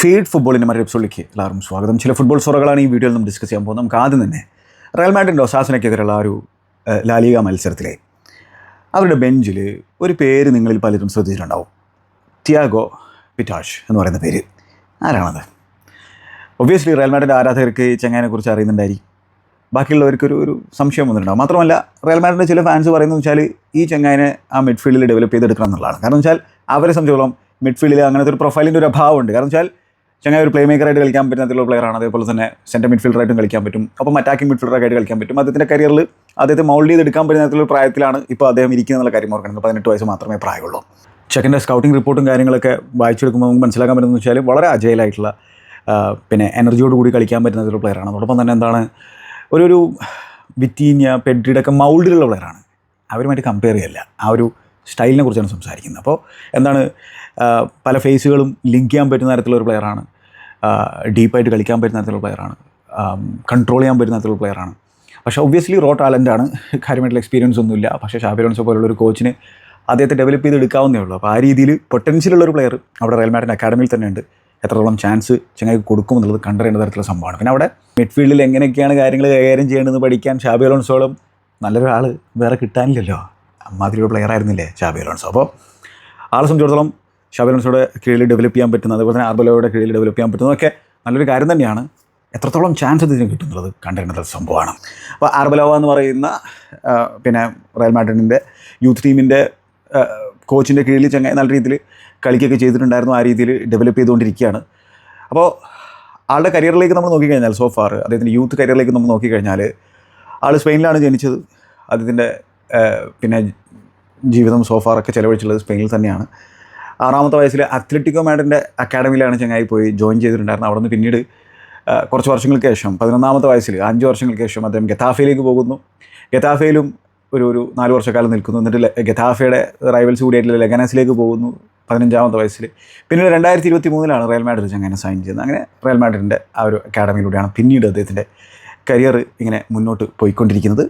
Feed ഫുട്ബോളിന്റെ മറ്റൊരു എപ്പിസോഡിലേക്ക് എല്ലാവർക്കും സ്വാഗതം. ചില ഫുട്ബോൾ സൊറകളാണ് ഈ വീഡിയോയിൽ നമ്മൾ ഡിസ്കസ് ചെയ്യാൻ പോകുന്നത്. നമുക്ക് ആദ്യം തന്നെ റയൽ മാഡ്രിഡ് ഒസാസിനക്കെതിരെയുള്ള ആ ഒരു ലാലിക മത്സരത്തിലെ അവരുടെ ബെഞ്ചിൽ ഒരു പേര് നിങ്ങളിൽ പലരും ശ്രദ്ധിച്ചിട്ടുണ്ടാവും. ടിയാഗോ പിറ്റാഷ് എന്ന് പറയുന്ന പേര്. ആരാണത്? ഒബ്വിയസ്ലി റയൽ മാഡ്രിഡ് ആരാധകർക്ക് ഈ ചങ്ങാനെ കുറിച്ച് അറിയുന്നുണ്ടായിരിക്കും. ബാക്കിയുള്ളവർക്കൊരു ഒരു സംശയം വന്നിട്ടുണ്ടാവും. മാത്രമല്ല റയൽ മാഡ്രിഡിന്റെ ചില ഫാൻസ് പറയുന്നത് വെച്ചാൽ ഈ ചങ്ങാനെ ആ മിഡ്ഫീൽഡിൽ ഡെവലപ്പ് ചെയ്തെടുക്കണം എന്നുള്ളതാണ്. കാരണം വെച്ചാൽ അവരെ സംബന്ധിച്ചോളം മിഡ്ഫീൽഡിൽ അങ്ങനത്തെ ഒരു പ്രൊഫൈലിന്റെ ഒരു അഭാവമുണ്ട്. കാരണം വെച്ചാൽ ചങ്ങായി ഒരു പ്ലേ മേക്കറായിട്ട് കളിക്കാൻ പറ്റുന്ന പ്ലെയറാണ് അതേപോലെ തന്നെ സെന്റർ മിഡ്ഫീൽഡറായിട്ടും കളിക്കാൻ പറ്റും. അപ്പം അറ്റാക്കിംഗ് മിഡ്ഫീൽഡറായിട്ട് കളിക്കാൻ പറ്റും. അദ്ദേഹത്തിന്റെ കരിയറിൽ അദ്ദേഹത്തെ മൗൾഡ് ചെയ്തെടുക്കാൻ പറ്റുന്ന തരത്തിലുള്ള പ്രായത്തിലാണ് ഇപ്പോൾ അദ്ദേഹം ഇരിക്കുന്നതെന്നുള്ള കാര്യം ഓർക്കണം. പതിനെട്ട് വയസ്സ് മാത്രമേ പ്രായമുള്ളൂ. ചെക്കന്റെ സ്കൗട്ടിംഗ് റിപ്പോർട്ടും കാര്യങ്ങളൊക്കെ വായിച്ചെടുക്കുമ്പോൾ നമുക്ക് മനസ്സിലാക്കാൻ പറ്റുന്നത് വെച്ചാൽ വളരെ അജയലായിട്ടുള്ള പിന്നെ എനർജിയോട് കൂടി കളിക്കാൻ പറ്റുന്ന ഒരു പ്ലെയറാണ് അതോടൊപ്പം തന്നെ എന്താണ് ഒരു ഒരു വിറ്റീനിയ പെഡ്രിയുടെ ഒക്കെ മൗൾഡിലുള്ള പ്ലെയറാണ് അവരുമായിട്ട് കമ്പയർ ചെയ്യല്ല. ആ ഒരു സ്റ്റൈലിനെ കുറിച്ചാണ് സംസാരിക്കുന്നത്. അപ്പോൾ എന്താണ് പല ഫേസുകളും ലിങ്ക് ചെയ്യാൻ പറ്റുന്ന തരത്തിലുള്ള ഒരു പ്ലെയറാണ് ഡീപ്പായിട്ട് കളിക്കാൻ പറ്റുന്ന തരത്തിലുള്ള പ്ലെയറാണ് കൺട്രോൾ ചെയ്യാൻ പറ്റുന്ന തരത്തിലുള്ള പ്ലെയറാണ് പക്ഷേ ഒബ്വിയസ്ലി റോ ടാലന്റാണ് കാര്യമായിട്ടുള്ള എക്സ്പീരിയൻസ് ഒന്നുമില്ല. പക്ഷേ ഷാബിലോൺസോ പോലുള്ള ഒരു കോച്ചിന് അദ്ദേഹത്തെ ഡെവലപ്പ് ചെയ്ത് എടുക്കാവുന്നേ ഉള്ളൂ. അപ്പോൾ ആ രീതിയിൽ പൊട്ടൻഷ്യലുള്ള ഒരു പ്ലെയർ അവിടെ റയൽ മാഡിന്റെ അക്കാഡമിയിൽ തന്നെ ഉണ്ട്. എത്രത്തോളം ചാൻസ് ചങ്ങായി കൊടുക്കും എന്നുള്ളത് കണ്ടറിയേണ്ട തരത്തിലുള്ള സംഭവമാണ്. പിന്നെ അവിടെ മിഡ്ഫീൽഡിൽ എങ്ങനെയൊക്കെയാണ് കാര്യങ്ങൾ കൈകാര്യം ചെയ്യേണ്ടതെന്ന് പഠിക്കാൻ ഷാബി അലോൺസോളം നല്ലൊരാൾ വേറെ കിട്ടാനില്ലല്ലോ. അമ്മാതിരി ഒരു പ്ലെയർ ആയിരുന്നില്ലേ ഷാബി അലോൺസോ? അപ്പോൾ ആളെ സംബന്ധിച്ചിടത്തോളം ഷാബി അലോൺസോയുടെ കീഴിൽ ഡെവലപ്പ് ചെയ്യാൻ പറ്റുന്ന അതുപോലെ തന്നെ ആർബലോയുടെ കീഴിൽ ഡെവലപ്പ് ചെയ്യാൻ പറ്റുന്നതൊക്കെ നല്ലൊരു കാര്യം തന്നെയാണ്. എത്രത്തോളം ചാൻസ് ഇതിന് കിട്ടുന്നത് കണ്ടിരുന്നത് സംഭവമാണ്. അപ്പോൾ ആർബലോവ എന്ന് പറയുന്ന പിന്നെ റയൽ മാഡ്രിഡിന്റെ യൂത്ത് ടീമിന്റെ കോച്ചിന്റെ കീഴിൽ ചങ്ങ നല്ല രീതിയിൽ കളിക്കൊക്കെ ചെയ്തിട്ടുണ്ടായിരുന്നു ആ രീതിയിൽ ഡെവലപ്പ് ചെയ്തുകൊണ്ടിരിക്കുകയാണ്. അപ്പോൾ ആളുടെ കരിയറിലേക്ക് നമ്മൾ നോക്കിക്കഴിഞ്ഞാൽ സോഫാർ അദ്ദേഹത്തിന്റെ യൂത്ത് കരിയറിലേക്ക് നമ്മൾ നോക്കിക്കഴിഞ്ഞാൽ ആൾ സ്പെയിനിലാണ് ജനിച്ചത്. അദ്ദേഹത്തിന്റെ പിന്നെ ജീവിതം സോഫാറൊക്കെ ചിലവഴിച്ചുള്ളത് സ്പെയിനിൽ തന്നെയാണ്. ആറാമത്തെ വയസ്സിൽ അത്ലറ്റിക്കോ മാഡിന്റെ അക്കാഡമിയിലാണ് ചങ്ങായി പോയി ജോയിൻ ചെയ്തിട്ടുണ്ടായിരുന്നത്. അവിടെ നിന്ന് പിന്നീട് കുറച്ച് വർഷങ്ങൾക്ക് ശേഷം പതിനൊന്നാമത്തെ വയസ്സിൽ അഞ്ച് വർഷങ്ങൾക്ക് ശേഷം അദ്ദേഹം ഗതാഫയിലേക്ക് പോകുന്നു. ഗതാഫയിലും ഒരു ഒരു നാല് വർഷക്കാലം നിൽക്കുന്നു. എന്നിട്ട് ഗതാഫയുടെ റൈവൽസ് കൂടിയായിട്ടുള്ള ലെഗനസിലേക്ക് പോകുന്നു പതിനഞ്ചാമത്തെ വയസ്സിൽ പിന്നീട് രണ്ടായിരത്തി ഇരുപത്തി മൂന്നിലാണ് റയൽ മാഡ്രിഡ് ചങ്ങനെ സൈൻ ചെയ്യുന്നത്. അങ്ങനെ റയൽ മാഡ്രിഡിന്റെ ആ ഒരു അക്കാഡമിയിലൂടെയാണ് പിന്നീട് അദ്ദേഹത്തിന്റെ കരിയർ ഇങ്ങനെ മുന്നോട്ട് പോയിക്കൊണ്ടിരിക്കുന്നത്.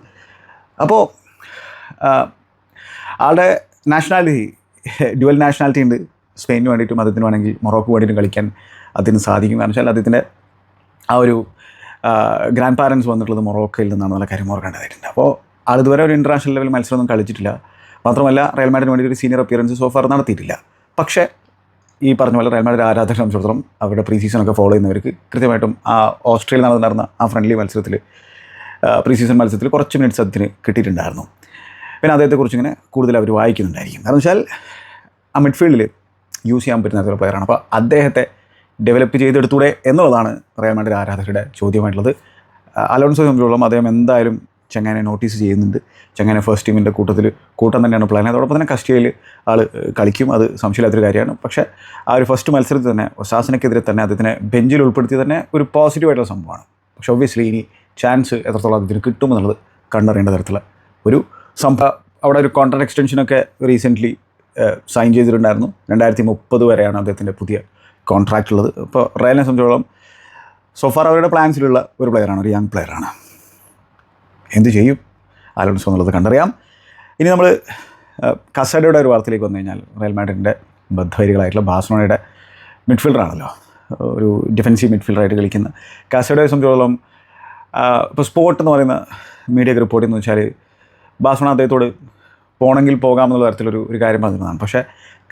അപ്പോൾ ആളുടെ നാഷണാലിറ്റി ഡ്യുവൽ നാഷണാലിറ്റി ഉണ്ട്. സ്പെയിനിന് വേണ്ടിയിട്ടും അദ്ദേഹത്തിന് വേണമെങ്കിൽ മൊറോക്കോ വേണ്ടിയിട്ടും കളിക്കാൻ അദ്ദേഹത്തിന് സാധിക്കും. കാരണം വെച്ചാൽ അദ്ദേഹത്തിന്റെ ആ ഒരു ഗ്രാൻഡ് പാരൻസ് വന്നിട്ടുള്ളത് മൊറോക്കയിൽ നല്ല കാര്യം ഓർക്കേണ്ടതായിട്ടുണ്ട് അപ്പോൾ ആൾ ഇതുവരെ ഒരു ഇന്റർനാഷണൽ ലെവൽ മത്സരമൊന്നും കളിച്ചിട്ടില്ല. മാത്രമല്ല റയൽ മാഡിന് വേണ്ടി ഒരു സീനിയർ അപ്പിയറൻസ് സോഫാർ നടത്തിയിട്ടില്ല. പക്ഷേ ഈ പറഞ്ഞ പോലെ റയൽ മാഡിന്റെ ആരാധകരെ സംബന്ധിച്ചിടത്തോളം അവരുടെ പ്രീ സീസണൊക്കെ ഫോളോ ചെയ്യുന്നവർക്ക് കൃത്യമായിട്ടും ആ ഓസ്ട്രേലിയ നടന്ന ആ ഫ്രണ്ട്ലി മത്സരത്തിൽ പ്രീ സീസൺ മത്സരത്തിൽ കുറച്ച് മിനിറ്റ്സ് അതിന് കിട്ടിയിട്ടുണ്ടായിരുന്നു. പിന്നെ അദ്ദേഹത്തെക്കുറിച്ച് ഇങ്ങനെ കൂടുതൽ അവർ വായിക്കുന്നുണ്ടായിരിക്കും. കാരണം വെച്ചാൽ ആ മിഡ്ഫീൽഡിൽ യൂസ് ചെയ്യാൻ പറ്റുന്ന ഒരു പ്ലെയറാണ് അപ്പോൾ അദ്ദേഹത്തെ ഡെവലപ്പ് ചെയ്തെടുത്തൂടെ എന്നുള്ളതാണ് റയൽ മാഡ്രിഡ് ആരാധകരുടെ ചോദ്യമായിട്ടുള്ളത്. അലോൺസോ സംബന്ധിച്ചോളം അദ്ദേഹം എന്തായാലും ചങ്ങാനെ നോട്ടീസ് ചെയ്യുന്നുണ്ട്. ചങ്ങാനെ ഫസ്റ്റ് ടീമിന്റെ കൂട്ടത്തിൽ കൂട്ടം തന്നെയാണ് പ്ലാൻ അതോടൊപ്പം തന്നെ കസ്റ്റിയയിൽ ആൾ കളിക്കും. അത് സംശയമില്ലാത്തൊരു കാര്യമാണ്. പക്ഷേ ആ ഒരു ഫസ്റ്റ് മത്സരത്തിൽ തന്നെ ഒസാസിനെക്കെതിരെ തന്നെ അദ്ദേഹത്തിനെ ബെഞ്ചിൽ ഉൾപ്പെടുത്തി തന്നെ ഒരു പോസിറ്റീവായിട്ടുള്ള സംഭവമാണ്. പക്ഷേ ഒബ്വിയസ്ലി ഇനി ചാൻസ് എത്രത്തോളം അദ്ദേഹത്തിന് കിട്ടുമെന്നുള്ളത് കണ്ടറിയേണ്ട തരത്തിലുള്ള ഒരു സംഭവം അവിടെ ഒരു കോൺട്രാക്ട് എക്സ്റ്റൻഷനൊക്കെ റീസെന്റ്ലി സൈൻ ചെയ്തിട്ടുണ്ടായിരുന്നു. രണ്ടായിരത്തി മുപ്പത് വരെയാണ് അദ്ദേഹത്തിന്റെ പുതിയ കോൺട്രാക്റ്റ് ഉള്ളത്. ഇപ്പോൾ റയലിനെ സംബന്ധിച്ചോളം സോഫാർ അവരുടെ പ്ലാൻസിലുള്ള ഒരു പ്ലെയറാണ് ഒരു യങ് പ്ലെയറാണ് എന്ത് ചെയ്യും? ആലോൺസോ എന്നുള്ളത് കണ്ടറിയാം. ഇനി നമ്മൾ കസഡയുടെ ഒരു വാർത്തയിലേക്ക് വന്നു കഴിഞ്ഞാൽ റയൽ മാഡ്രിഡിന്റെ ബദ്ധവരികളായിട്ടുള്ള ബാഴ്സലോണയുടെ മിഡ്ഫീൽഡറാണല്ലോ ഒരു ഡിഫൻസീവ് മിഡ്ഫീൽഡറായിട്ട് കളിക്കുന്ന കസഡയെ സംബന്ധിച്ചോളം ഇപ്പോൾ സ്പോർട്ട് എന്ന് പറയുന്ന മീഡിയ റിപ്പോർട്ട് എന്ന് വെച്ചാൽ ബാഴ്സലോണ അദ്ദേഹത്തോട് പോകണമെങ്കിൽ പോകാമെന്നുള്ള തരത്തിലൊരു ഒരു കാര്യം പറഞ്ഞതാണ്. പക്ഷേ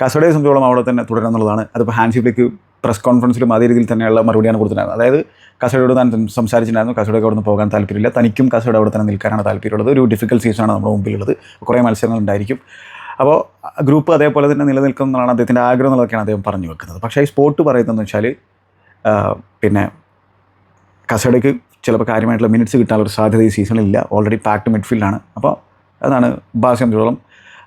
കസഡയെ സംബന്ധിച്ചോളം അവിടെ തന്നെ തുടരണം എന്നുള്ളതാണ് അതിപ്പോൾ ഹാൻഡ്ഷിപ്പിലേക്ക് പ്രസ് കോൺഫറൻസിലും അതേ രീതിയിൽ തന്നെയുള്ള മറുപടിയാണ് കൊടുത്തിട്ടുണ്ടായിരുന്നത്. അതായത് കസഡയോട് താൻ സംസാരിച്ചിട്ടുണ്ടായിരുന്നു. കസഡയ്ക്ക് അവിടെ നിന്ന് പോകാൻ താല്പര്യമില്ല. തനിക്കും കസഡ അവിടെ തന്നെ നിൽക്കാനാണ് താല്പര്യമുള്ളത്. ഒരു ഡിഫിക്കൽട്ട് സീസണാണ് നമ്മുടെ മുമ്പിലുള്ളത്. കുറേ മത്സരങ്ങൾ ഉണ്ടായിരിക്കും. അപ്പോൾ ഗ്രൂപ്പ് അതേപോലെ തന്നെ നിലനിൽക്കും എന്നുള്ളതാണ് അദ്ദേഹത്തിന്റെ ആഗ്രഹം എന്നുള്ളതൊക്കെയാണ് അദ്ദേഹം പറഞ്ഞു വെക്കുന്നത്. പക്ഷേ ഈ സ്പോർട്ട് പറയുന്നതെന്ന് വെച്ചാൽ പിന്നെ കസഡയ്ക്ക് ചിലപ്പോൾ കാര്യമായിട്ടുള്ള മിനിറ്റ്സ് കിട്ടാനുള്ള ഒരു സാധ്യത ഈ സീസണിലില്ല ഓൾറെഡി പാക്ഡ് മിഡ്ഫീൽഡാണ് അപ്പോൾ അതാണ് ഭാഷ സംബന്ധിച്ചോളം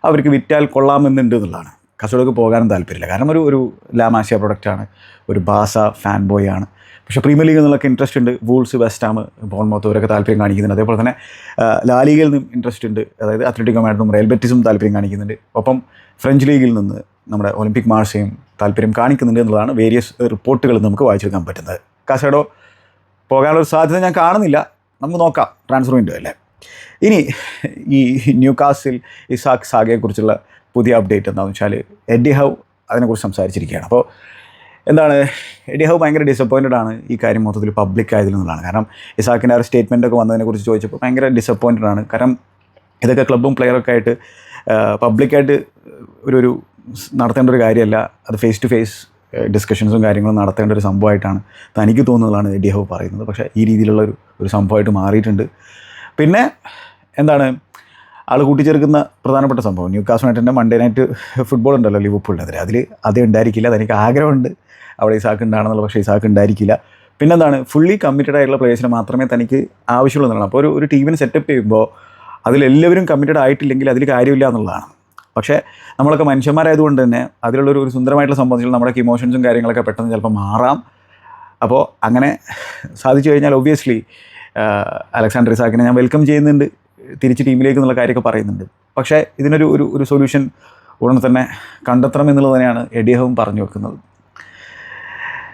അവർക്ക് വിറ്റാൽ കൊള്ളാമെന്നുണ്ട് എന്നുള്ളതാണ്. കസഡയ്ക്ക് പോകാനും താല്പര്യമില്ല. കാരണം ഒരു ഒരു ലാമാശിയ പ്രൊഡക്റ്റാണ്. ഒരു ബാസ ഫാൻ ബോയ് ആണ്. പക്ഷേ പ്രീമിയർ ലീഗിൽ നിന്നൊക്കെ ഇൻട്രസ്റ്റ് ഉണ്ട്. വൂൾസ് വെസ്റ്റ് ബോൺമൗത്ത് അവരൊക്കെ താല്പര്യം കാണിക്കുന്നുണ്ട്. അതേപോലെ തന്നെ ആ, ലാ ലീഗയിൽ നിന്നും ഇൻട്രസ്റ്റ് ഉണ്ട്. അതായത് അത്ലറ്റിക്കോ മാഡ്രിഡും റയൽ ബെറ്റിസും താല്പര്യം കാണിക്കുന്നുണ്ട്. ഒപ്പം ഫ്രഞ്ച് ലീഗിൽ നിന്ന് നമ്മുടെ ഒളിമ്പിക് മാർഷയും താല്പര്യം കാണിക്കുന്നുണ്ട് എന്നുള്ളതാണ് വേരിയസ് റിപ്പോർട്ടുകൾ നമുക്ക് വായിച്ചെടുക്കാൻ പറ്റുന്നത്. കാസഡോ പോകാനുള്ളൊരു സാധ്യത ഞാൻ കാണുന്നില്ല. നമുക്ക് നോക്കാം. ട്രാൻസ്ഫർ വിൻഡോ അല്ലേ? ഇനി ഈ ന്യൂ കാസിൽ ഇസാഖ് സാഗയെക്കുറിച്ചുള്ള പുതിയ അപ്ഡേറ്റ് എന്താണെന്ന് വെച്ചാൽ എഡി ഹൗ അതിനെക്കുറിച്ച് സംസാരിച്ചിരിക്കുകയാണ്. അപ്പോൾ എന്താണ് എഡി ഹൗ ഭയങ്കര ഡിസപ്പോയിന്റഡ് ആണ് ഈ കാര്യം മൊത്തത്തിൽ പബ്ലിക് ആയതിൽ നിന്നുള്ളതാണ്. കാരണം ഇസാക്കിന്റെ ആ ഒരു സ്റ്റേറ്റ്മെന്റ് ഒക്കെ വന്നതിനെക്കുറിച്ച് ചോദിച്ചപ്പോൾ ഭയങ്കര ഡിസപ്പോയിന്റഡ് ആണ്. കാരണം ഇതൊക്കെ ക്ലബ്ബും പ്ലെയറൊക്കെ ആയിട്ട് പബ്ലിക്കായിട്ട് ഒരു ഒരു നടത്തേണ്ട ഒരു കാര്യമല്ല. അത് ഫേസ് ടു ഫേസ് ഡിസ്കഷൻസും കാര്യങ്ങളും നടത്തേണ്ട ഒരു സംഭവമായിട്ടാണ് തനിക്ക് തോന്നുന്നതാണ് എഡി ഹൗ പറയുന്നത്. പക്ഷേ ഈ രീതിയിലുള്ള ഒരു ഒരു സംഭവമായിട്ട് മാറിയിട്ടുണ്ട്. പിന്നെ എന്താണ്? ആൾ കൂട്ടിച്ചേർക്കുന്ന പ്രധാനപ്പെട്ട സംഭവം. ന്യൂ കാസ് നൈറ്റിന്റെ മൺഡേ നൈറ്റ് ഫുട്ബോൾ ഉണ്ടല്ലോ ലിവർപൂളിനെതിരെ അതിൽ അത് ഉണ്ടായിരിക്കില്ല അതെനിക്ക് ആഗ്രഹമുണ്ട്. അവിടെ ഇസാക്ക് ഉണ്ടാണെന്നുള്ള പക്ഷേ ഇസാക്ക് ഉണ്ടായിരിക്കില്ല. പിന്നെന്താണ്? ഫുള്ളി കമ്മിറ്റഡ് ആയിട്ടുള്ള പ്ലേയേഴ്സിനെ മാത്രമേ തനിക്ക് ആവശ്യമുള്ളൂ എന്നുള്ളൂ അപ്പോൾ ഒരു ഒരു ടീമിനെ സെറ്റപ്പ് ചെയ്യുമ്പോൾ അതിലെല്ലാവരും കമ്മിറ്റഡ് ആയിട്ടില്ലെങ്കിൽ അതിൽ കാര്യമില്ല എന്നുള്ളതാണ്. പക്ഷേ നമ്മളൊക്കെ മനുഷ്യന്മാരായതുകൊണ്ട് തന്നെ അതിലുള്ളൊരു ഒരു സുന്ദരമായിട്ടുള്ള സംബന്ധിച്ചാൽ നമ്മുടെ ഇമോഷൻസും കാര്യങ്ങളൊക്കെ പെട്ടെന്ന് ചിലപ്പോൾ മാറാം. അപ്പോൾ അങ്ങനെ സാധിച്ചു കഴിഞ്ഞാൽ ഒബ്വിയസ്ലി അലക്സാണ്ടർ ഇസാക്കിനെ ഞാൻ വെൽക്കം ചെയ്യുന്നുണ്ട്. തിരിച്ച് ടീമിലേക്ക് എന്നുള്ള കാര്യമൊക്കെ പറയുന്നുണ്ട്. പക്ഷേ ഇതിനൊരു ഒരു ഒരു സൊല്യൂഷൻ ഉടൻ തന്നെ കണ്ടെത്തണം എന്നുള്ളത് തന്നെയാണ് എഡിയഹവും പറഞ്ഞു വെക്കുന്നത്.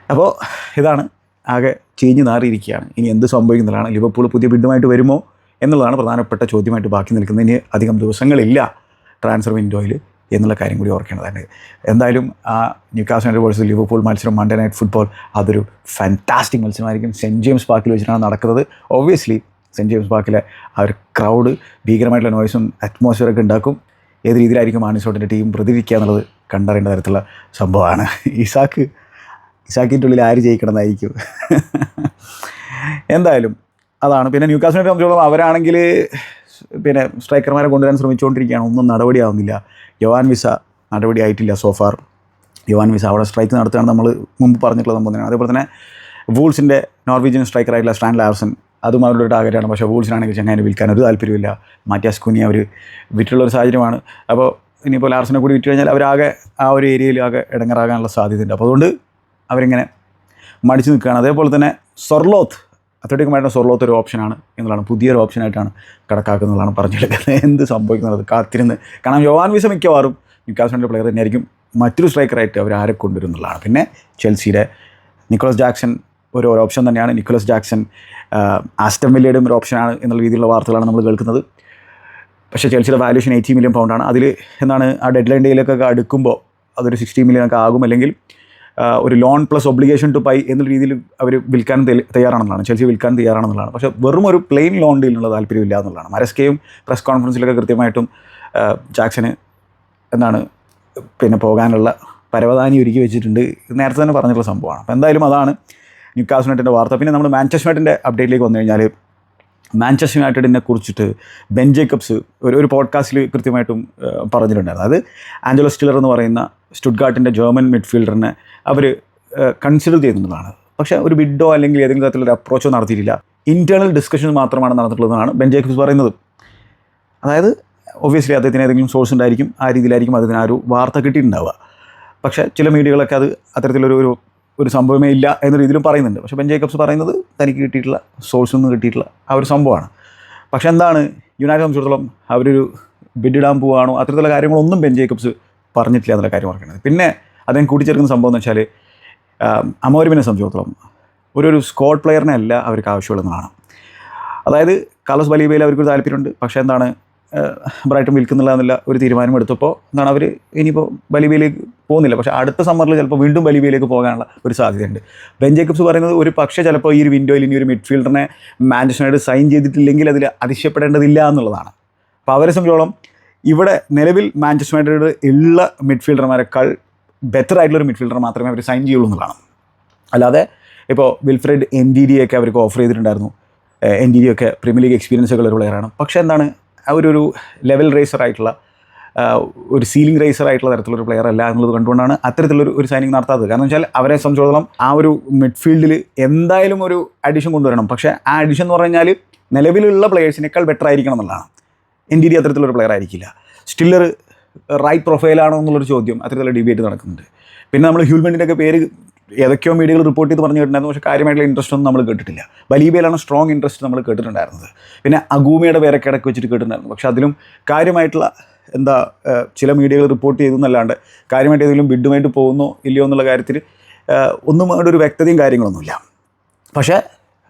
അപ്പോൾ ഇതാണ് ആകെ ചീഞ്ഞ് നാറിയിരിക്കുകയാണ്. ഇനി എന്ത് സംഭവിക്കുന്നതാണ് ലിവർപൂൾ പുതിയ ബിഡുമായിട്ട് വരുമോ എന്നുള്ളതാണ് പ്രധാനപ്പെട്ട ചോദ്യമായിട്ട് ബാക്കി നിൽക്കുന്നത്. ഇനി അധികം ദിവസങ്ങളില്ല ട്രാൻസ്ഫർ വിൻഡോയിൽ എന്നുള്ള കാര്യം കൂടി ഓർക്കേണ്ടതാണ് എന്തായാലും ആ ന്യൂക്കാസ് വേഴ്സസ് ലിവർപൂൾ മത്സരം മൺഡേ നൈറ്റ് ഫുട്ബോൾ അതൊരു ഫാന്റാസ്റ്റിക് മത്സരമായിരിക്കും. സെന്റ് ജെയിംസ് പാർക്കിൽ വെച്ചിട്ടാണ് നടക്കുന്നത്. ഒബ്വിയസ്ലി സെന്റ് ജെയിംസ് പാർക്കിലെ ആ ഒരു ക്രൗഡ് ഭീകരമായിട്ടുള്ള നോയ്സും അറ്റ്മോസ്ഫിയറൊക്കെ ഉണ്ടാക്കും. ഏത് രീതിയിലായിരിക്കും ആണിസോട്ടിന്റെ ടീം പ്രതികരിക്കുക എന്നുള്ളത് കണ്ടറിയേണ്ട തരത്തിലുള്ള സംഭവമാണ്. ഇസാക്ക് ഇസാക്കിന്റെ ഉള്ളിൽ ആര് ജയിക്കണമെന്നായിരിക്കും. എന്തായാലും അതാണ്. പിന്നെ ന്യൂക്കാസിനെ സംബന്ധിച്ചോളം അവരാണെങ്കിൽ പിന്നെ സ്ട്രൈക്കർമാരെ കൊണ്ടുവരാൻ ശ്രമിച്ചുകൊണ്ടിരിക്കുകയാണ്. ഒന്നും നടപടിയാവുന്നില്ല. യോവാൻ വിസ നടപടി ആയിട്ടില്ല സോഫാർ യുവാൻ വിസ അവിടെ സ്ട്രൈക്ക് നടത്തുകയാണ് നമ്മൾ മുമ്പ് പറഞ്ഞിട്ടുള്ള സംഭവം അതേപോലെ തന്നെ വൂൾസിന്റെ നോർവീജിയൻ സ്ട്രൈക്കറായിട്ടുള്ള സ്റ്റാൻ ലാർസൺ അതും അവരുടെ ടാർഗറ്റാണ് പക്ഷേ വൂൾസിനാണെങ്കിൽ ചങ്ങാനെ വിൽക്കാൻ ഒരു താല്പര്യമില്ല മാറ്റിയാസ് കുനി അവർ വിറ്റുള്ള ഒരു സാഹചര്യമാണ്. അപ്പോൾ ഇനിയിപ്പോൾ ലാർസിനെ കൂടി വിറ്റ് കഴിഞ്ഞാൽ അവരാകെ ആ ഒരു ഏരിയയിൽ ആകെ ഇടങ്ങറാകാനുള്ള സാധ്യതയുണ്ട്. അപ്പോൾ അതുകൊണ്ട് അവരിങ്ങനെ മടിച്ചു നിൽക്കുകയാണ്. അതേപോലെ തന്നെ സൊർലോത്ത് അത്ലറ്റിക്കുമായിട്ട് സൊർലോത്ത് ഒരു ഓപ്ഷനാണ് എന്നുള്ളതാണ് പുതിയൊരു ഓപ്ഷനായിട്ടാണ് കണക്കാക്കുന്നതാണ് പറഞ്ഞെടുക്കുന്നത്. എന്ത് സംഭവിക്കുന്നത് കാത്തിരുന്ന് കാരണം യോവാൻ വിസ മിക്കവാറും ന്യൂക്കാസിന്റെ പ്ലെയർ തന്നെയായിരിക്കും. മറ്റൊരു സ്ട്രൈക്കറായിട്ട് അവർ ആരെ കൊണ്ടുവരും എന്നുള്ളതാണ് പിന്നെ ചെൽസിയുടെ നിക്കോളസ് ജാക്സൺ ഒരു ഓപ്ഷൻ തന്നെയാണ്. നിക്കോളസ് ജാക്സൺ ആസ്റ്റം വില്ലേഡും ഒരു ഓപ്ഷനാണ് എന്നുള്ള രീതിയിലുള്ള വാർത്തകളാണ് നമ്മൾ കേൾക്കുന്നത്. പക്ഷേ ചെൽസിയുടെ വാല്യൂഷൻ എയ്റ്റി മില്യൺ പൗണ്ടാണ് അതിൽ എന്താണ് ആ ഡെഡ് ലൈൻ ഡേയിലൊക്കെ അടുക്കുമ്പോൾ അതൊരു സിക്സ്റ്റി മില്യൺ ഒക്കെ ആകും. അല്ലെങ്കിൽ ഒരു loan plus obligation to buy എന്ന രീതിയിൽ അവർ വിൽക്കാൻ തയ്യാറാണെന്നുള്ളതാണ്. ചെൽസി വിൽക്കാൻ തയ്യാറാണെന്നുള്ളതാണ്. പക്ഷേ വെറും ഒരു പ്ലെയിൻ ലോൺ ഡീലിനുള്ള താല്പര്യമില്ല എന്നുള്ളതാണ്. മരസ്കയും പ്രസ് കോൺഫറൻസിലൊക്കെ കൃത്യമായിട്ടും ജാക്സന് എന്താണ് പിന്നെ പോകാനുള്ള പരവധാനി ഒരുക്കി വെച്ചിട്ടുണ്ട്. നേരത്തെ തന്നെ പറഞ്ഞിട്ടുള്ള സംഭവമാണ്. അപ്പോൾ എന്തായാലും അതാണ് ന്യൂക്കാസ് യുണൈറ്റഡിന്റെ വാർത്ത. പിന്നെ നമ്മൾ മാഞ്ചസ്റ്റർ അപ്ഡേറ്റിലേക്ക് വന്നു കഴിഞ്ഞാൽ മാഞ്ചസ്റ്റർ യുണൈറ്റഡിനെ കുറിച്ചിട്ട് ബെൻ ജേക്കബ്സ് ഒരു ഒരു പോഡ്കാസ്റ്റിൽ കൃത്യമായിട്ടും പറഞ്ഞിട്ടുണ്ടായിരുന്നു. അത് ആഞ്ചലോ സ്റ്റിലർ എന്ന് പറയുന്ന സ്റ്റുഡ്ഗാർട്ടിന്റെ ജർമ്മൻ മിഡ്ഫീൽഡറിനെ അവർ കൺസിഡർ ചെയ്യുന്നതാണ് പക്ഷേ ഒരു ബിഡോ അല്ലെങ്കിൽ ഏതെങ്കിലും തരത്തിലൊരു അപ്രോച്ചോ നടത്തിയിട്ടില്ല. ഇന്റേർണൽ ഡിസ്കഷൻ മാത്രമാണ് നടന്നിട്ടുള്ളതെന്നാണ് ബെൻ ജേക്കബ്സ് പറയുന്നത്. അതായത് ഒബ്വിയസ്ലി അദ്ദേഹത്തിന് ഏതെങ്കിലും സോഴ്സ് ഉണ്ടായിരിക്കും ആ രീതിയിലായിരിക്കും അദ്ദേഹത്തിന് ആ ഒരു വാർത്ത കിട്ടിയിട്ടുണ്ടാവുക. പക്ഷേ ചില മീഡിയകളൊക്കെ അത് അത്തരത്തിലൊരു ഒരു ഒരു സംഭവമേ ഇല്ല എന്ന രീതിയിലും പറയുന്നുണ്ട്. പക്ഷേ ബെൻ ജേക്കബ്സ് പറയുന്നത് തനിക്ക് കിട്ടിയിട്ടുള്ള സോഴ്സിൽ നിന്ന് കിട്ടിയിട്ടുള്ള ആ ഒരു സംഭവമാണ്. പക്ഷേ എന്താണ്? യുണൈറ്റഡ് സംബന്ധിച്ചിടത്തോളം അവരൊരു ബിഡിടാൻ പോവുകയാണോ അത്തരത്തിലുള്ള കാര്യങ്ങളൊന്നും ബെൻ ജേക്കബ്സ് പറഞ്ഞിട്ടില്ല എന്നുള്ള കാര്യം ഓർക്കുന്നത് പിന്നെ അദ്ദേഹം കൂട്ടിച്ചേർക്കുന്ന സംഭവം എന്ന് വെച്ചാൽ അമോരിമിനെ സംബന്ധിച്ചിടത്തോളം ഒരു ഒരു സ്കോഡ് പ്ലെയറിനെ അല്ല അവർക്ക് ആവശ്യമുള്ളതാണ് അതായത് കാർലോസ് ബലീബയിൽ അവർക്കൊരു താല്പര്യമുണ്ട്. പക്ഷേ എന്താണ്? ബ്രൈറ്റൺ വിൽക്കുന്നില്ല ഒരു തീരുമാനം എടുത്തപ്പോൾ എന്താണ് അവർ ഇനിയിപ്പോൾ ബലിബിയിലേക്ക് പോകുന്നില്ല. പക്ഷേ അടുത്ത സമ്മറിൽ ചിലപ്പോൾ വീണ്ടും ബലിബിയിലേക്ക് പോകാനുള്ള ഒരു സാധ്യതയുണ്ട്. ബെൻ ജേക്കബ്സ് പറയുന്നത് ഒരു പക്ഷേ ചിലപ്പോൾ ഈ ഒരു വിൻഡോയിൽ ഇനി ഒരു മിഡ്ഫീൽഡറിനെ മാഞ്ചസ്റ്റർ സൈൻ ചെയ്തിട്ടില്ലെങ്കിൽ അതിൽ അതിശയപ്പെടേണ്ടതില്ല എന്നുള്ളതാണ്. അപ്പോൾ അവരെ സംബന്ധിച്ചോളം ഇവിടെ നിലവിൽ മാഞ്ചസ്റ്റർ യുണൈറ്റഡ് ഉള്ള മിഡ്ഫീൽഡർമാരെക്കാൾ ബെറ്റർ ആയിട്ടുള്ള ഒരു മിഡ്ഫീൽഡർ മാത്രമേ അവർ സൈൻ ചെയ്യുള്ളൂ എന്നുള്ളതാണ്. അല്ലാതെ ഇപ്പോൾ വിൽഫ്രഡ് എൻ ഡി ഡി ഒക്കെ അവർക്ക് ഓഫർ ചെയ്തിട്ടുണ്ടായിരുന്നു. എൻ ഡി ഡി ഒക്കെ പ്രീമിയർ ലീഗ് എക്സ്പീരിയൻസ് ഒക്കെ ഉള്ള ഒരു പ്ലെയറാണ് പക്ഷേ എന്താണ് അവരൊരു ലെവൽ റേസർ ആയിട്ടുള്ള ഒരു സീലിംഗ് റേസർ ആയിട്ടുള്ള തരത്തിലൊരു പ്ലെയർ അല്ല എന്നുള്ളത് കണ്ടുകൊണ്ടാണ് അത്തരത്തിലൊരു ഒരു സൈനിങ് നടത്താത്തത്. കാരണം വെച്ചാൽ അവരെ സംബന്ധിച്ചിടത്തോളം ആ ഒരു മിഡ്ഫീൽഡിൽ എന്തായാലും ഒരു അഡീഷൻ കൊണ്ടുവരണം. പക്ഷേ ആ അഡീഷൻ എന്ന് പറഞ്ഞു കഴിഞ്ഞാൽ നിലവിലുള്ള പ്ലെയേഴ്സിനേക്കാൾ ബെറ്റർ ആയിരിക്കണം എന്നുള്ളതാണ്. എന്റെ രീതി അത്തരത്തിലൊരു പ്ലെയർ ആയിരിക്കില്ല. സ്റ്റില്ലർ റൈറ്റ് പ്രൊഫൈലാണോ എന്നുള്ളൊരു ചോദ്യം അത്തരത്തിലുള്ള ഡിബേറ്റ് നടക്കുന്നുണ്ട്. പിന്നെ നമ്മൾ ഹ്യൂൽമെന്റിന്റെ ഒക്കെ പേര് ഏതൊക്കെയോ മീഡിയകൾ റിപ്പോർട്ട് ചെയ്ത് പറഞ്ഞു കേട്ടിട്ടുണ്ടായിരുന്നു. പക്ഷേ കാര്യമായിട്ടുള്ള ഇൻട്രസ്റ്റ് ഒന്നും നമ്മൾ കേട്ടിട്ടില്ല. ബലീബയിലാണ് സ്ട്രോങ് ഇൻട്രസ്റ്റ് നമ്മൾ കേട്ടിട്ടുണ്ടായിരുന്നത്. പിന്നെ അഗൂമയുടെ പേരൊക്കെ ഇടയ്ക്ക് വെച്ചിട്ട് കേട്ടിട്ടുണ്ടായിരുന്നു. പക്ഷേ അതിലും കാര്യമായിട്ടുള്ള എന്താ ചില മീഡിയകൾ റിപ്പോർട്ട് ചെയ്തു എന്നല്ലാണ്ട് കാര്യമായിട്ട് ഏതെങ്കിലും ബിഡുമായിട്ട് പോകുന്നോ ഇല്ലയോ എന്നുള്ള കാര്യത്തിൽ ഒന്നും അവിടെ ഒരു വ്യക്തതയും കാര്യങ്ങളൊന്നുമില്ല. പക്ഷേ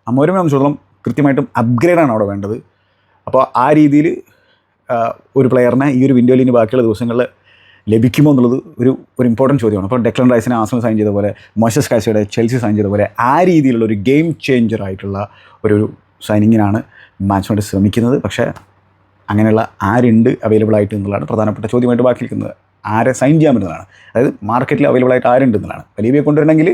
അമ്മൂരമ്മ സംബന്ധിച്ചിടത്തോളം കൃത്യമായിട്ടും അപ്ഗ്രേഡാണ് അവിടെ വേണ്ടത്. അപ്പോൾ ആ രീതിയിൽ ഒരു പ്ലെയറിനെ ഈ ഒരു വിൻഡോയിൽ ഇനി ബാക്കിയുള്ള ദിവസങ്ങളിൽ ലഭിക്കുമോ എന്നുള്ളത് ഒരു ഒരു ഇമ്പോർട്ടന്റ് ചോദ്യമാണ്. അപ്പോൾ ഡെക്ലൻ റൈസിനെ ആസ്മ സൈൻ ചെയ്ത പോലെ മോശസ് കാശയുടെ ചെൽസി സൈൻ ചെയ്ത പോലെ ആ രീതിയിലുള്ള ഒരു ഗെയിം ചേഞ്ചർ ആയിട്ടുള്ള ഒരു സൈനിങ്ങിനാണ് മാച്ച്മായിട്ട് ശ്രമിക്കുന്നത്. പക്ഷേ അങ്ങനെയുള്ള ആരുണ്ട് അവൈലബിൾ ആയിട്ട് എന്നുള്ളതാണ് പ്രധാനപ്പെട്ട ചോദ്യമായിട്ട് ബാക്കി നിൽക്കുന്നത്. ആരെ സൈൻ ചെയ്യാൻ പറ്റുന്നതാണ് അതായത് മാർക്കറ്റിൽ അവൈലബിൾ ആയിട്ട് ആരുണ്ട് എന്നുള്ളതാണ്. ബലീബിയെ കൊണ്ടുവരണമെങ്കിൽ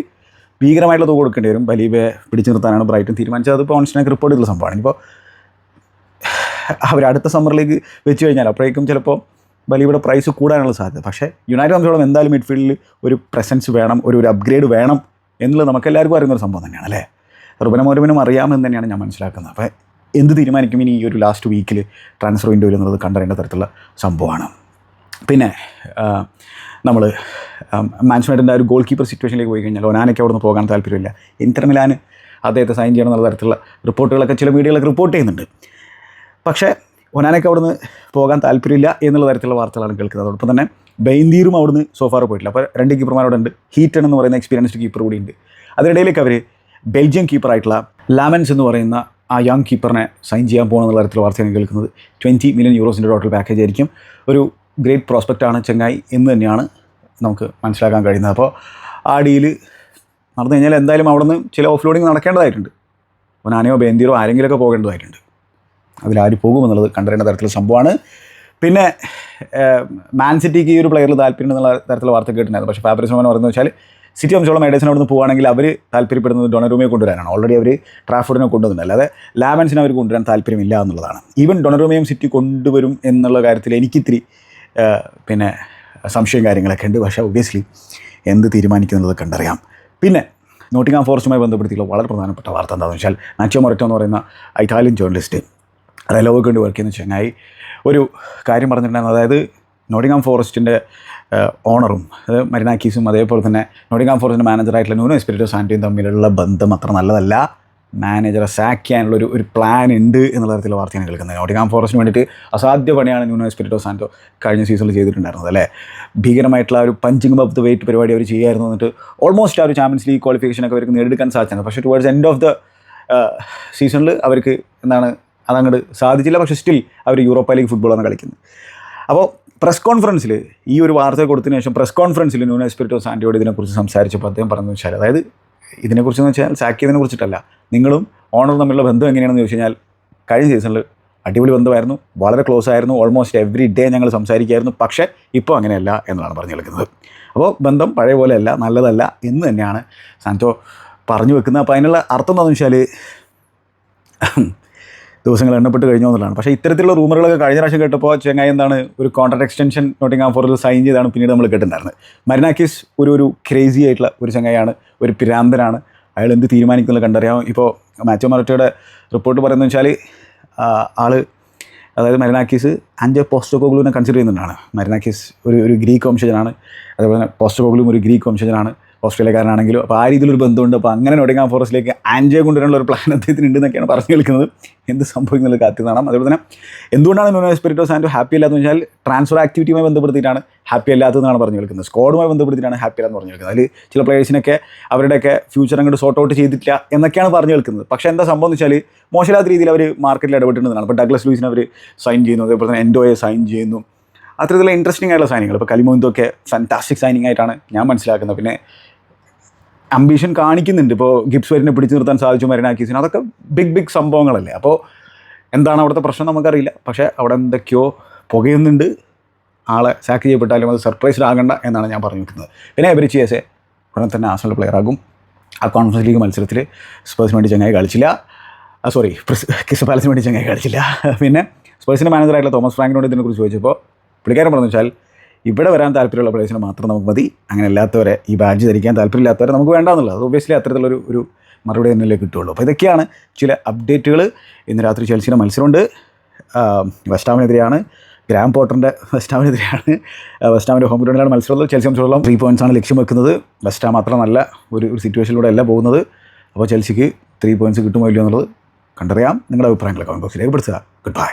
ഭീകരമായിട്ടുള്ള തുക കൊടുക്കേണ്ടി വരും. ബലീബെ പിടിച്ചു നിർത്താനാണ് ബ്രൈറ്റൺ തീരുമാനിച്ചത്. അതിപ്പോൾ ഓൺസ്റ്റിനൊക്കെ റിപ്പോർട്ട് ചെയ്തുള്ള സംഭവമാണ്. ഇപ്പോൾ അവർ അടുത്ത സമ്മറിലേക്ക് വെച്ച് കഴിഞ്ഞാൽ അപ്പോഴേക്കും ചിലപ്പോൾ ബലീബിയുടെ പ്രൈസ് കൂടാനുള്ള സാധ്യത. പക്ഷേ യുണൈറ്റഡ് സംബന്ധിച്ചോളം എന്തായാലും മിഡ്ഫീൽഡിൽ ഒരു പ്രസൻസ് വേണം ഒരു ഒരു അപ്ഗ്രേഡ് വേണം എന്നുള്ളത് നമുക്ക് എല്ലാവർക്കും അറിയുന്ന ഒരു സംഭവം തന്നെയാണ് അല്ലേ? റുബന മോരുവിനും അറിയാമെന്ന് തന്നെയാണ് ഞാൻ മനസ്സിലാക്കുന്നത്. അപ്പോൾ എന്ത് തീരുമാനിക്കും ഇനി ഈ ഒരു ലാസ്റ്റ് വീക്കിൽ ട്രാൻസ്ഫർ വിൻഡോ എന്നുള്ളത് കണ്ടറിയേണ്ട തരത്തിലുള്ള സംഭവമാണ്. പിന്നെ നമ്മൾ മാൻസ്മേറ്റിന്റെ ഒരു ഗോൾ കീപ്പർ സിറ്റുവേഷനിലേക്ക് പോയി കഴിഞ്ഞാൽ ഒനാനയ്ക്ക് അവിടെ നിന്ന് പോകാൻ താല്പര്യമില്ല. ഇന്റർ മിലാൻ അദ്ദേഹത്തെ സൈൻ ചെയ്യണം എന്നുള്ള തരത്തിലുള്ള റിപ്പോർട്ടുകളൊക്കെ ചില മീഡിയകളൊക്കെ റിപ്പോർട്ട് ചെയ്യുന്നുണ്ട്. പക്ഷേ ഒനാനയ്ക്ക് അവിടുന്ന് പോകാൻ താല്പര്യമില്ല എന്നുള്ള തരത്തിലുള്ള വാർത്തകളാണ് കേൾക്കുന്നത്. അതോടൊപ്പം തന്നെ ബൈന്ദീറും അവിടുന്ന് സോഫാർ പോയിട്ടില്ല. അപ്പോൾ രണ്ട് കീപ്പർമാരോട് ഉണ്ട് ഹീറ്റൺ എന്ന് പറയുന്ന എക്സ്പീരിയൻസ്ഡ് കീപ്പർ കൂടി ഉണ്ട്. അതിനിടയിലേക്ക് അവർ ബെൽജിയം കീപ്പറായിട്ടുള്ള ലാമൻസ് എന്ന് പറയുന്ന ആ യങ് കീപ്പറിനെ സൈൻ ചെയ്യാൻ പോകണമെന്നുള്ള തരത്തിലുള്ള വാർത്തയാണ് കേൾക്കുന്നത്. ട്വന്റി മില്യൺ യൂറോസിന്റെ ടോട്ടൽ പാക്കേജ് ആയിരിക്കും. ഒരു ഗ്രേറ്റ് പ്രോസ്പെക്റ്റ് ആണ് ചെങ്ങായി എന്ന് തന്നെയാണ് നമുക്ക് മനസ്സിലാക്കാൻ കഴിയുന്നത്. അപ്പോൾ ആ ഡീൽ നടന്നു കഴിഞ്ഞാൽ എന്തായാലും അവിടെ നിന്ന് ചില ഓഫ് ലോഡിങ് നടക്കേണ്ടതായിട്ടുണ്ട്. അപ്പോൾ നാനയോ ബേന്തിയോ ആരെങ്കിലുമൊക്കെ പോകേണ്ടതായിട്ടുണ്ട്. അതിലാര് പോകുമെന്നുള്ളത് കണ്ടറിയേണ്ട തരത്തിലുള്ള സംഭവമാണ്. പിന്നെ മാൻ സിറ്റിക്ക് ഈ ഒരു പ്ലെയറിൽ താല്പര്യം എന്നുള്ള തരത്തിലുള്ള വാർത്ത കേട്ടിട്ടുണ്ടായിരുന്നു. പക്ഷേ ഫാബ്രിസ് മോഹൻ പറയുന്നത് വെച്ചാൽ സിറ്റി അംശോളം മേഡേഴ്സിന് അവിടെ നിന്ന് പോവുകയാണെങ്കിൽ അവർ താല്പര്യപ്പെടുന്നത് ഡൊണറൂമിയെ കൊണ്ടുവരാനാണ്. ഓൾറെഡി അവർ ട്രാഫോർഡിനെ കൊണ്ടുവന്നിട്ടുണ്ട്. അല്ലാതെ ലാബൻസിനെ അവർ കൊണ്ടുവരാൻ താല്പര്യമില്ല എന്നുള്ളതാണ്. ഈവൻ ഡൊണറൂമയും സിറ്റി കൊണ്ടുവരും എന്നുള്ള കാര്യത്തിൽ എനിക്കിത്തിരി പിന്നെ സംശയം കാര്യങ്ങളൊക്കെ ഉണ്ട്. പക്ഷേ ഒബ്വിയസ്ലി എന്ത് തീരുമാനിക്കുന്നുള്ളത് കണ്ടറിയാം. പിന്നെ നോട്ടിംഗാം ഫോറസ്റ്റുമായി ബന്ധപ്പെടുത്തിയുള്ള വളരെ പ്രധാനപ്പെട്ട വാർത്ത എന്താണെന്ന് വെച്ചാൽ നാച്ചോ മൊററ്റോ എന്ന് പറയുന്ന ഇറ്റാലിയൻ ജേർണലിസ്റ്റ് റെലോവൊക്കെ കൊണ്ട് വർക്ക് ചെയ്യുന്ന ചങ്ങായി ഒരു കാര്യം പറഞ്ഞിട്ടുണ്ടായിരുന്നു. അതായത് നോട്ടിങ്ങാം ഫോറസ്റ്റിന്റെ ഓണറും അത് മരിനാക്കീസും അതേപോലെ തന്നെ നോട്ടിങ്ങാം ഫോറസ്റ്റിന്റെ മാനേജറായിട്ടുള്ള നൂനോ എസ്പിരിറ്റോ സാന്റിയും തമ്മിലുള്ള ബന്ധം അത്ര നല്ലതല്ല. മാനേജറെ സാക്ക് ചെയ്യാനുള്ള ഒരു ഒരു പ്ലാൻ ഉണ്ട് എന്നുള്ള തരത്തിലുള്ള വാർത്തയാണ് കേൾക്കുന്നത്. നോട്ടിങ്ങാം ഫോറസ്റ്റിന് വേണ്ടിയിട്ട് അസാധ്യ പണിയാണ് ന്യൂനോ എസ്പിരിറ്റോ സാന്റോ കഴിഞ്ഞ സീസണിൽ ചെയ്തിട്ടുണ്ടായിരുന്നത് അല്ലേ? ഭീകരമായിട്ടുള്ള ഒരു പഞ്ചിങ് അപ്പ് ദ വെയിറ്റ് പരിപാടി അവർ ചെയ്യായിരുന്നു എന്നിട്ട് ഓൾമോസ്റ്റ് ആ ഒരു ചാമ്പ്യൻസ് ലീഗ് ക്വാളിഫിക്കേഷൻ ഒക്കെ അവർക്ക് നേടിയെടുക്കാൻ സാധിച്ചത് പക്ഷേ ടുവേർഡ്സ് എൻഡ് ഓഫ് ദ സീസണിൽ അവർക്ക് എന്താണ് അതങ്ങോട്ട് സാധിച്ചില്ല. പക്ഷേ സ്റ്റിൽ അവർ യൂറോപ്പ ലീഗ് ഫുട്ബോളാണ് കളിക്കുന്നത്. അപ്പോൾ പ്രസ് കോൺഫറൻസിൽ ഈ ഒരു വാർത്ത കൊടുത്തതിന് ശേഷം പ്രസ് കോൺഫറൻസിൽ ന്യൂനോ എസ്പിരിറ്റോ സാൻഡിയോട് ഇതിനെക്കുറിച്ച് സംസാരിച്ചപ്പോൾ അദ്ദേഹം പറഞ്ഞു വെച്ചാൽ അതായത് ഇതിനെക്കുറിച്ചെന്ന് വെച്ചാൽ സാക്കിയതിനെ കുറിച്ചിട്ടല്ല. നിങ്ങളും ഓണർ തമ്മിലുള്ള ബന്ധം എങ്ങനെയാണെന്ന് ചോദിച്ചു കഴിഞ്ഞാൽ കഴിഞ്ഞ സീസണിൽ അടിപൊളി ബന്ധമായിരുന്നു. വളരെ ക്ലോസ് ആയിരുന്നു. ഓൾമോസ്റ്റ് എവറി ഡേ ഞങ്ങൾ സംസാരിക്കുമായിരുന്നു പക്ഷേ ഇപ്പോൾ അങ്ങനെയല്ല എന്നാണ് പറഞ്ഞു കേൾക്കുന്നത്. അപ്പോൾ ബന്ധം പഴയ പോലെയല്ല നല്ലതല്ല എന്ന് തന്നെയാണ് സാന്റോ പറഞ്ഞു വെക്കുന്നത്. അപ്പോൾ അതിനുള്ള അർത്ഥം എന്താണെന്ന് വെച്ചാൽ ദിവസങ്ങൾ എണ്ണപ്പെട്ട് കഴിഞ്ഞു എന്നുള്ളതാണ്. പക്ഷേ ഇത്തരത്തിലുള്ള റൂമറുകളൊക്കെ കഴിഞ്ഞ പ്രാവശ്യം കേട്ടപ്പോൾ ചെങ്ങായി എന്താണ് ഒരു കോൺട്രാക്ട് എക്സ്റ്റൻഷൻ നോട്ടിംഗ് ഫോറിൽ സൈൻ ചെയ്താണ് പിന്നീട് നമ്മൾ കേട്ടിട്ടുണ്ടായിരുന്നത്. മരിനാക്കിസ് ഒരു ഒരു ക്രേസി ആയിട്ടുള്ള ഒരു ചങ്ങായാണ് ഒരു പിരാന്തനാണ് അയാൾ എന്ത് തീരുമാനിക്കുന്നത് കണ്ടറിയാം. ഇപ്പോൾ മാച്ചോ മററ്റയുടെ റിപ്പോർട്ട് പറയുന്നത് വെച്ചാൽ ആൾ അതായത് മരിനാക്കീസ് അഞ്ച് പോസ്റ്റോകോഗ്ലുവിനെ കൺസിഡർ ചെയ്യുന്നുണ്ടാണ്. മരിനാക്കീസ് ഒരു ഒരു ഗ്രീക്ക് വംശജനാണ്. അതുപോലെ തന്നെ പോസ്റ്റോകോഗ്ലും ഒരു ഗ്രീക്ക് വംശജനാണ്. ഓസ്ട്രേലിയക്കാരനാണെങ്കിലും അപ്പോൾ ആ രീതിയിലൊരു ബന്ധമുണ്ട്. അപ്പോൾ അങ്ങനെ നൊട്ടിങ്ങാം ഫോറസ്റ്റിലേക്ക് ആൻജിയെ കൊണ്ടുവരാനുള്ള ഒരു പ്ലാൻ അദ്ദേഹത്തിന് ഉണ്ടെന്നൊക്കെയാണ് പറഞ്ഞു കേൾക്കുന്നത്. എന്ത് സംഭവിക്കുന്നത് നടണം അതുപോലെ തന്നെ എന്തുകൊണ്ടാണ് ന്യൂനോ എസ്പിരിറ്റോ സാൻഡ് ഹാപ്പി അല്ലാന്ന് വെച്ചാൽ ട്രാൻസ്ഫർ ആക്ടിവിറ്റിയുമായി ബന്ധപ്പെടുത്തിയിട്ടാണ് ഹാപ്പി അല്ലാത്തതെന്നാണ് പറഞ്ഞു കേൾക്കുന്നത്. സ്ക്വാഡുമായി ബന്ധപ്പെടുത്തിയിട്ടാണ് ഹാപ്പി അല്ലാന്ന് പറഞ്ഞു കേൾക്കുന്നത്. അതിൽ ചില പ്ലേയേഴ്സിനൊക്കെ അവരുടെയൊക്കെ ഫ്യൂച്ചർ അങ്ങോട്ട് സോർട്ട് ഔട്ട് ചെയ്തിട്ടില്ല എന്നൊക്കെയാണ് പറഞ്ഞു കേൾക്കുന്നത്. പക്ഷേ എന്താ സംഭവം എന്ന് വെച്ചാൽ മോശമില്ലാത്ത രീതിയിൽ അവർ മാർക്കറ്റിൽ ഇടപെട്ടിട്ടുണ്ടെന്നാണ് അപ്പോൾ ഡഗ്ലസ് ലൂസിനെ അവർ സൈൻ ചെയ്യുന്നു. അതേപോലെ തന്നെ എൻഡോയെ സൈൻ ചെയ്യുന്നു. അത്തരത്തിലുള്ള ഇൻട്രസ്റ്റിംഗ് ആയിട്ടുള്ള സൈനിങ്ങൾ ഇപ്പോൾ കലിമോന്തൊക്കെ ഫാന്റാസ്റ്റിക് സൈനിങ് ആയിട്ടാണ് ഞാൻ മനസ്സിലാക്കുന്നത്. പിന്നെ അംബീഷൻ കാണിക്കുന്നുണ്ട്. ഇപ്പോൾ ഗിബ്സ് വരിനെ പിടിച്ചു നിർത്താൻ സാധിച്ചു മരിനാക്കീസിന് അതൊക്കെ ബിഗ് ബിഗ് സംഭവങ്ങളല്ലേ. അപ്പോൾ എന്താണ് അവിടുത്തെ പ്രശ്നം നമുക്കറിയില്ല. പക്ഷേ അവിടെ എന്തൊക്കെയോ പുകയുന്നുണ്ട്. ആളെ സാക്ക് ചെയ്യപ്പെട്ടാലും അത് സർപ്രൈസ്ഡ് ആകണ്ട എന്നാണ് ഞാൻ പറഞ്ഞു വെക്കുന്നത് പിന്നെ എബരിച്ചിയസെ ഉടനെ തന്നെ ആസണൽ പ്ലെയർ ആകും. ആ കോൺഫറൻസ് ലീഗ് മത്സരത്തിൽ സ്പേഴ്സിന് വേണ്ടി ചങ്ങായി കളിച്ചില്ല. സോറി ക്രിസ് പാലസിന് വേണ്ടി ചങ്ങായി കളിച്ചില്ല. പിന്നെ സ്പേഴ്സിന്റെ മാനേജറായിട്ടുള്ള തോമസ് ഫ്രാങ്കിനോട് ഇതിനെക്കുറിച്ച് ചോദിച്ചപ്പോൾ പുള്ളിക്കാരൻ പറഞ്ഞു വെച്ചാൽ ഇവിടെ വരാൻ താല്പര്യമുള്ള പ്രദേശം മാത്രം നമുക്ക് മതി. അങ്ങനെ അല്ലാത്തവരെ ഈ ബാഡ്ജ് ധരിക്കാൻ താല്പര്യമില്ലാത്തവരെ നമുക്ക് വേണ്ടാന്നുള്ളത്. അത് ഒബ്വിയസ്ലി അത്തരത്തിലുള്ള ഒരു മറുപടി തന്നെയല്ലേ കിട്ടുള്ളൂ അപ്പോൾ ഇതൊക്കെയാണ് ചില അപ്ഡേറ്റുകൾ ഇന്ന് രാത്രി ചെൽസിയുടെ മത്സരമുണ്ട്. വെസ്റ്റാമിനെതിരെയാണ് ഗ്രാം പോട്ടറിന്റെ വെസ്റ്റാമിനെതിരെയാണ് വെസ്റ്റാമിന്റെ ഹോം ഗ്രൗണ്ടിലാണ് മത്സരമുള്ളത്. ചെൽസി സംബന്ധിച്ചോളം ത്രീ പോയിൻസാണ് ലക്ഷ്യം വെക്കുന്നത്. വെസ്റ്റാം മാത്രമല്ല ഒരു ഒരു സിറ്റുവേഷനിലൂടെ അല്ല പോകുന്നത്. അപ്പോൾ ചെൽസിക്ക് ത്രീ പോയിന്റ്സ് കിട്ടുമോ ഇല്ലയോ എന്നുള്ളത് കണ്ടറിയാം. നിങ്ങളുടെ അഭിപ്രായങ്ങൾ കമന്റ് ബോക്സിൽ രേഖപ്പെടുത്തുക. Good bye